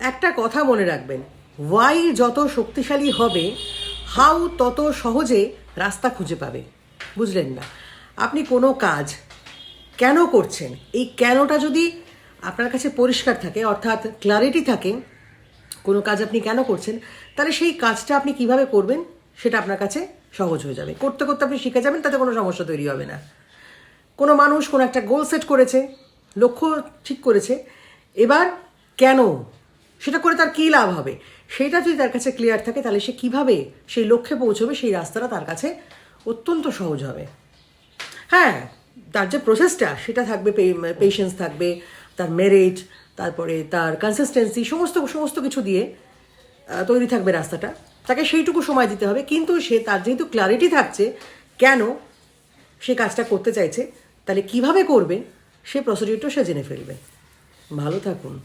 একটা কথা মনে রাখবেন। ওয়াই যত শক্তিশালী হবে হাউ তত সহজে রাস্তা খুঁজে পাবে। বুঝলেন না? আপনি কোনো কাজ কেন করছেন? এই কেনটা যদি আপনার কাছে পরিষ্কার থাকে, অর্থাৎ ক্লারিটি থাকে, কোনো কাজ আপনি কেন করছেন, তাহলে সেই কাজটা আপনি কীভাবে করবেন সেটা আপনার কাছে সহজ হয়ে যাবে। করতে করতে আপনি শিখে যাবেন, তাতে কোনো সমস্যা তৈরি হবে না। কোনো মানুষ কোনো একটা গোল সেট করেছে, লক্ষ্য ঠিক করেছে, এবার কেন সেটা করে তার কী লাভ হবে? সেটা যদি তার কাছে ক্লিয়ার থাকে, তাহলে সে কীভাবে সেই লক্ষ্যে পৌঁছবে, সেই রাস্তাটা তার কাছে অত্যন্ত সহজ হবে। হ্যাঁ তার যে প্রসেসটা সেটা থাকবে পেশেন্স থাকবে, তার মেরিট তারপরে তার কনসিস্টেন্সি সমস্ত সমস্ত কিছু দিয়ে তৈরি থাকবে রাস্তাটা। তাকে সেইটুকু সময় দিতে হবে। কিন্তু সে, তার যেহেতু ক্লারিটি থাকছে, কেন সে কাজটা করতে চাইছে, তাহলে কীভাবে করবে, সে প্রসিডিউরটা সে জেনে ফেলবে। ভালো থাকুন।